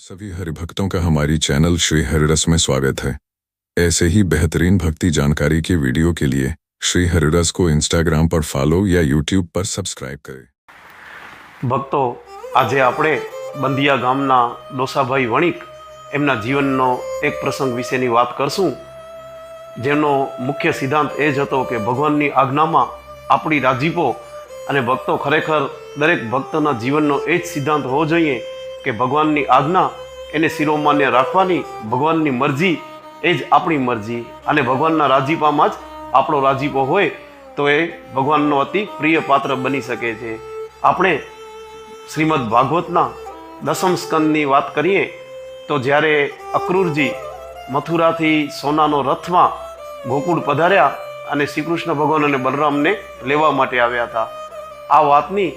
सभी हरिभक्तों का हमारी चैनल श्री हरिरस में स्वागत है ऐसे ही बेहतरीन भक्ति जानकारी के वीडियो के लिए श्री हरिरस को इंस्टाग्राम पर फॉलो या यूट्यूब पर सब्सक्राइब करें ભક્તો આજે આપણે બંધિયા ગામના ડોસાભાઈ વણિક એમના જીવનનો એક પ્રસંગ વિશેની વાત કરશું જેનો મુખ્ય સિદ્ધાંત એ જ હતો કે ભગવાનની આજ્ઞામાં આપણી રાજીપો અને ભક્તો ખરેખર દરેક ભક્તના જીવનનો એ જ સિદ્ધાંત હોવો જોઈએ કે ભગવાનની આજ્ઞા એને શિરોમાન્ય રાખવાની, ભગવાનની મરજી એ જ આપણી મરજી. અને ભગવાનના રાજીપામાં જ આપણો રાજીપો હોય તો એ ભગવાનનો અતિ પ્રિય પાત્ર બની શકે છે. આપણે શ્રીમદ ભાગવતના દસમ સ્કંદની વાત કરીએ તો જ્યારે અક્રૂરજી મથુરાથી સોનાનો રથમાં ગોકુળ પધાર્યા અને શ્રી કૃષ્ણ ભગવાન અને બલરામને લેવા માટે આવ્યા હતા. આ વાતની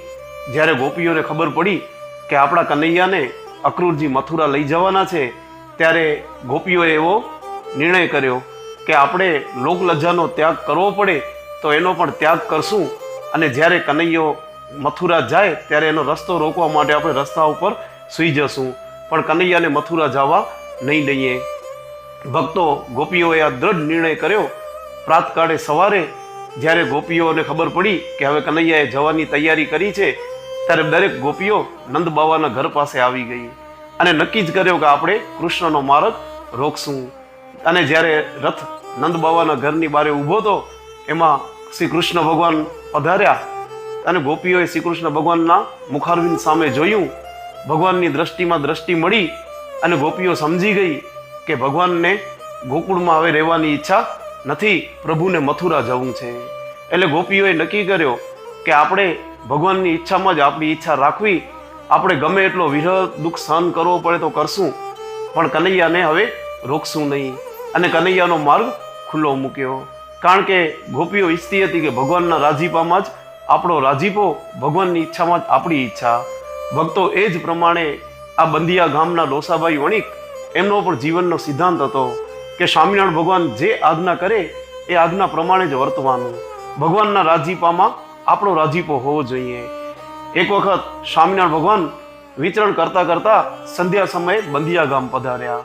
જ્યારે ગોપીઓને ખબર પડી કે આપણા કનૈયાને અક્રૂરજી મથુરા લઈ જવાના છે, ત્યારે ગોપીઓએ એવો નિર્ણય કર્યો કે આપણે લોકલજ્જાનો ત્યાગ કરવો પડે તો એનો પણ ત્યાગ કરશું. અને જ્યારે કનૈયો મથુરા જાય, ત્યારે એનો રસ્તો રોકવા માટે આપણે રસ્તા ઉપર સૂઈ જશું. પણ કનૈયાને મથુરા જવા નહીં દઈએ. ભક્તો, ગોપીઓએ આ દ્રઢ નિર્ણય કર્યો. પ્રાતકાળે સવારે જ્યારે ગોપીઓને ખબર પડી કે હવે કનૈયાએ જવાની તૈયારી કરી છે ત્યારે દરેક ગોપીઓ નંદ બાવાના ઘર પાસે આવી ગઈ. અને નક્કી જ કર્યો કે આપણે કૃષ્ણનો માર્ગ રોકશું. અને જ્યારે રથ નંદ બાવાના ઘરની બારે ઊભો હતો એમાં શ્રી કૃષ્ણ ભગવાન પધાર્યા. અને ગોપીઓએ શ્રી કૃષ્ણ ભગવાનના મુખારવિંદ સામે જોયું. ભગવાનની દ્રષ્ટિમાં દ્રષ્ટિ મળી અને ગોપીઓ સમજી ગઈ કે ભગવાનને ગોકુળમાં હવે રહેવાની ઈચ્છા નથી. પ્રભુને મથુરા જવું છે. એટલે ગોપીઓએ નક્કી કર્યો કે આપણે ભગવાનની ઈચ્છામાં જ આપણી ઈચ્છા રાખવી. આપણે ગમે એટલો વિરહ દુઃખ સહન કરવો પડે તો કરશું. પણ કનૈયાને હવે રોકશું નહીં. અને કનૈયાનો માર્ગ ખુલ્લો મૂક્યો. કારણ કે ગોપીઓ ઈચ્છતી હતી કે ભગવાનના રાજીપામાં જ આપણો રાજીપો ભગવાનની ઈચ્છામાં જ આપણી ઈચ્છા. ભક્તો એ જ પ્રમાણે આ બંધિયા ગામના ડોસાભાઈ વણિક એમનો પણ જીવનનો સિદ્ધાંત હતો કે સ્વામિનારાયણ ભગવાન જે આજ્ઞા કરે એ આજ્ઞા પ્રમાણે જ વર્તવાનું. ભગવાનના રાજીપામાં આપણો રાજીપો હોવો જોઈએ. એક વખત સ્વામિનારાયણ ભગવાન વિચરણ કરતા કરતા સંધ્યા સમયે બંધિયા ગામ પધાર્યા.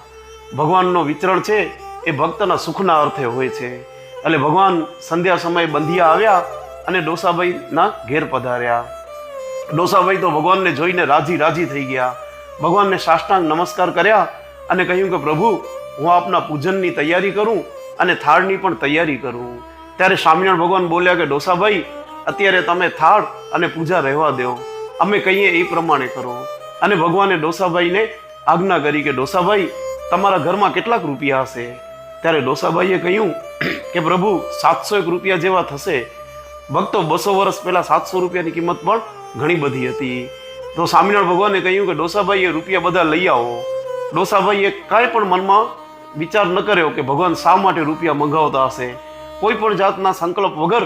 ભગવાનનો વિચરણ છે એ ભક્તના સુખના અર્થે હોય છે. એટલે ભગવાન સંધ્યા સમયે બંધિયા આવ્યા અને ડોસાભાઈના ઘેર પધાર્યા. ડોસાભાઈ તો ભગવાનને જોઈને રાજી રાજી થઈ ગયા. ભગવાનને સાષ્ટાંગ નમસ્કાર કર્યા અને કહ્યું કે, પ્રભુ, હું આપના પૂજનની તૈયારી કરું અને થાળની પણ તૈયારી કરું. ત્યારે સ્વામિનારાયણ ભગવાન બોલ્યા કે, ડોસાભાઈ અત્યારે તમે થાળ અને પૂજા રહેવા દેવો અમે કહીએ એ પ્રમાણે કરો. અને ભગવાને ડોસાભાઈને આજ્ઞા કરી કે, ડોસાભાઈ, તમારા ઘરમાં કેટલાક રૂપિયા હશે? ત્યારે ડોસાભાઈએ કહ્યું કે, પ્રભુ, સાતસો એક રૂપિયા જેવા થશે. ભક્તો બસો વર્ષ પહેલા સાતસો રૂપિયાની કિંમત પણ ઘણી બધી હતી. તો સ્વામિનારાયણ ભગવાને કહ્યું કે, ડોસાભાઈએ રૂપિયા બધા લઈ આવો. ડોસાભાઈએ કાંઈ પણ મનમાં વિચાર ન કર્યો કે, ભગવાન શા માટે રૂપિયા મંગાવતા હશે? કોઈ પણ જાતના સંકલ્પ વગર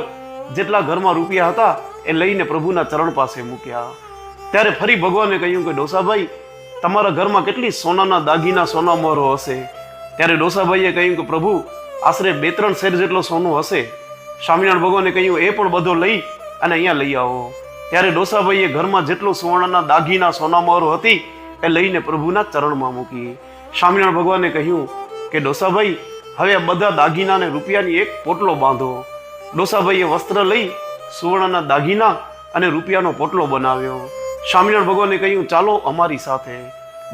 જેટલા ઘરમાં રૂપિયા હતા, એ લઈને પ્રભુના ચરણ પાસે મૂક્યા. ત્યારે ફરી ભગવાને કહ્યું કે, ડોસાભાઈ, તમારા ઘરમાં કેટલી સોનાના દાગીના સોના મોહરો હશે? ત્યારે ડોસાભાઈએ કહ્યું કે, પ્રભુ, આશરે બે ત્રણ શેર જેટલો સોનું હશે. સ્વામિનારાયણ ભગવાને કહ્યું, એ પણ બધો લઈ અને અહીંયા લઈ આવો. ત્યારે ડોસાભાઈએ ઘરમાં જેટલું સુવર્ણના દાગીના સોનામોહરો હતી, એ લઈને પ્રભુના ચરણમાં મૂકી. સ્વામિનારાયણ ભગવાને કહ્યું કે, ડોસાભાઈ, હવે બધા દાગીનાને રૂપિયાની એક પોટલો બાંધો. ડોસાભાઈએ વસ્ત્ર લઈ સુવર્ણના દાગીના અને રૂપિયાનો પોટલો બનાવ્યો. સ્વામિનારાયણ ભગવાને કહ્યું, ચાલો અમારી સાથે.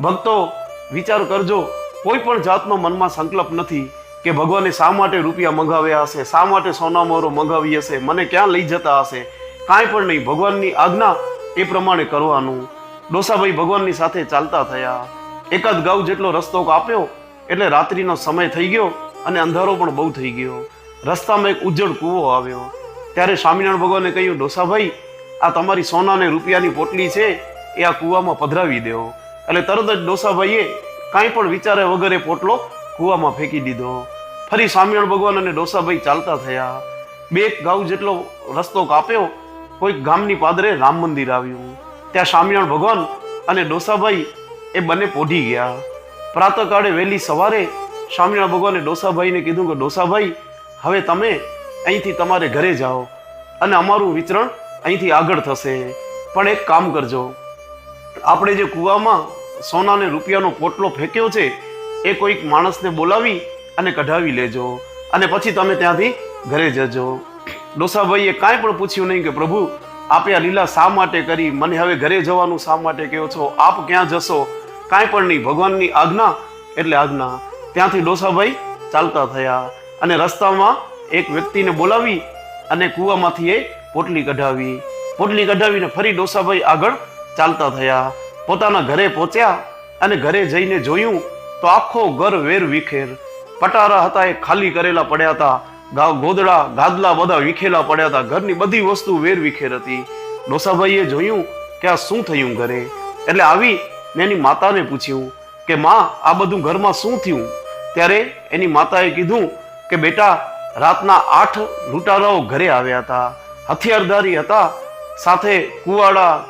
ભક્તો, વિચાર કરજો, કોઈ પણ જાતનો મનમાં સંકલ્પ નથી કે ભગવાને શા માટે રૂપિયા મંગાવ્યા હશે, શા માટે સોના મોહરો મંગાવી હશે, મને ક્યાં લઈ જતા હશે? કાંઈ પણ નહીં, ભગવાનની આજ્ઞા એ પ્રમાણે કરવાનું. ડોસાભાઈ ભગવાનની સાથે ચાલતા થયા. એકાદ ગાઉ જેટલો રસ્તો કાપ્યો, એટલે રાત્રિનો સમય થઈ ગયો અને અંધારો પણ બહુ થઈ ગયો. રસ્તામાં એક ઉજ્જડ કૂવો આવ્યો. ત્યારે સ્વામિનારાયણ ભગવાને કહ્યું, ડોસાભાઈ, આ તમારી સોના ને રૂપિયાની પોટલી છે, એ આ કૂવામાં પધરાવી દેવો. એટલે તરત જ ડોસાભાઈએ કાંઈ પણ વિચારે વગર એ પોટલો કૂવામાં ફેંકી દીધો. ફરી સ્વામિનારાયણ ભગવાન અને ડોસાભાઈ ચાલતા થયા. બે ગાઉ જેટલો રસ્તો કાપ્યો, કોઈક ગામની પાદરે રામ મંદિર આવ્યું. ત્યાં સ્વામિનારાયણ ભગવાન અને ડોસાભાઈ એ બંને પોઢી ગયા. પ્રાતઃકાળે વહેલી સવારે સ્વામિનારાયણ ભગવાને ડોસાભાઈને કીધું કે, ડોસાભાઈ હવે તમે અહીંથી તમારે ઘરે જાઓ અને અમારું વિતરણ અહીંથી આગળ થશે. પણ એક કામ કરજો. આપણે જે કૂવામાં સોના અને રૂપિયાનો પોટલો ફેંક્યો છે, એ કોઈક માણસને બોલાવી અને કઢાવી લેજો. અને પછી તમે ત્યાંથી ઘરે જજો. ડોસાભાઈએ કાંઈ પણ પૂછ્યું નહીં કે પ્રભુ, આપે આ લીલા શા માટે કરી? મને હવે ઘરે જવાનું શા માટે કહો છો? આપ ક્યાં જશો? કાંઈ પણ નહીં. ભગવાનની આજ્ઞા એટલે આજ્ઞા. ત્યાંથી ડોસાભાઈ ચાલતા થયા. અને રસ્તામાં એક વ્યક્તિને બોલાવી અને કૂવામાંથી એ પોટલી કઢાવી. પોટલી કઢાવીને ફરી ડોસાભાઈ આગળ ચાલતા થયા. પોતાના ઘરે પહોંચ્યા અને ઘરે જઈને જોયું તો આખો ઘર વેર વિખેર. પટારા હતા એ ખાલી કરેલા પડ્યા હતા. ગોદડા, ગાદલા બધા વિખેલા પડ્યા હતા. ઘરની બધી વસ્તુ વેર વિખેર હતી. ડોસાભાઈએ જોયું કે આ શું થયું ઘરે? એટલે આવી ને એની માતાને પૂછ્યું કે, માં, આ બધું ઘરમાં શું થયું? ત્યારે એની માતાએ કીધું કે બેટા, રાતના આઠ લૂંટારાઓ ઘરે આવ્યા હતા. હથિયારધારી હતા. સાથે કુવાડા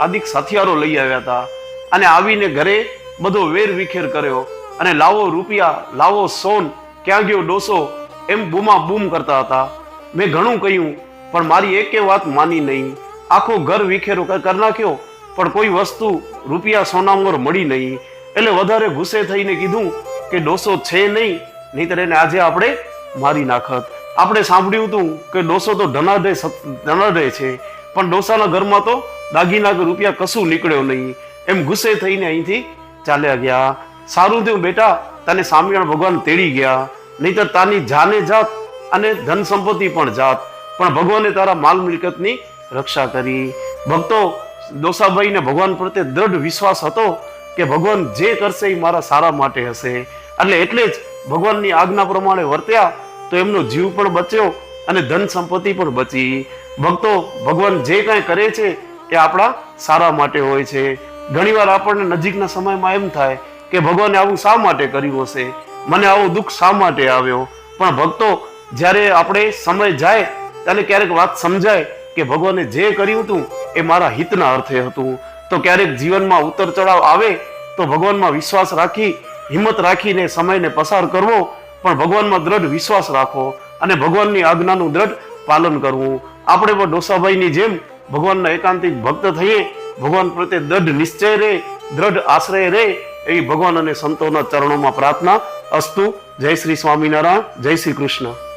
આદિક હથિયારો લઈ આવ્યા હતા. અને આવીને ઘરે બધો વેર વિખેર કર્યો. અને લાવો રૂપિયા, લાવો સોન, ક્યાં ગયો ડોસો, એમ બૂમા બૂમ કરતા હતા. મેં ઘણું કહ્યું, પણ મારી એકે વાત માની નહીં. આખો ઘર વિખેરો કરી નાખ્યો, પણ કોઈ વસ્તુ રૂપિયા સોનામોર મળી નહીં. એટલે વધારે ગુસ્સે થઈને કીધું કે ડોસો છે નહીં નહીતર એને આજે આપણે મારી નાખત. આપણે સાંભળ્યું હતું કે ડોસો તો ધનાઢ્ય સત- છે, પણ ડોસાના ઘરમાં તો દાગીના રૂપિયા કશું નીકળ્યો નહીં. એમ ગુસ્સે થઈને અહીંથી ચાલ્યા ગયા. સારું થયું બેટા, તને સ્વામિનારાયણ ભગવાન તેડી ગયા. નહીતર તાની જાને જાત અને ધન સંપત્તિ પણ જાત. પણ ભગવાને તારા માલ મિલકતની રક્ષા કરી. ભક્તો દોસાભાઈને ભગવાન પ્રત્યે દ્રઢ વિશ્વાસ હતો કે ભગવાન જે કરશે એ મારા સારા માટે હશે. એટલે એટલે જ ભગવાનની આજ્ઞા પ્રમાણે વર્ત્યા તો એમનો જીવ પણ બચ્યો અને ધન સંપત્તિ પણ બચી. ભક્તો, ભગવાન જે કાંઈ કરે છે એ આપણા સારા માટે હોય છે. ઘણીવાર આપણને નજીકના સમયમાં એમ થાય કે ભગવાને આવું શા માટે કર્યું હશે? મને આવું દુઃખ શા માટે આવ્યો? પણ ભક્તો, જ્યારે આપણે સમય જાય, ત્યારે ક્યારેક વાત સમજાય કે ભગવાને જે કર્યું હતું એ મારા હિતના અર્થે હતું. તો ક્યારેક જીવનમાં ઉતર ચડાવ આવે તો ભગવાનમાં વિશ્વાસ રાખી હિંમત રાખીને સમયને પસાર કરવો, પણ ભગવાનમાં દ્રઢ વિશ્વાસ રાખો અને ભગવાનની આજ્ઞાનું દ્રઢ પાલન કરવું. આપણે પણ ડોસાભાઈની જેમ ભગવાનના એકાંતિક ભક્ત થઈએ, ભગવાન પ્રત્યે દ્રઢ નિશ્ચય રહે, દ્રઢ આશ્રય રહે, એવી ભગવાન અને સંતોના ચરણોમાં પ્રાર્થના અસ્તુ. જય શ્રી સ્વામિનારાયણ, જય શ્રી કૃષ્ણ.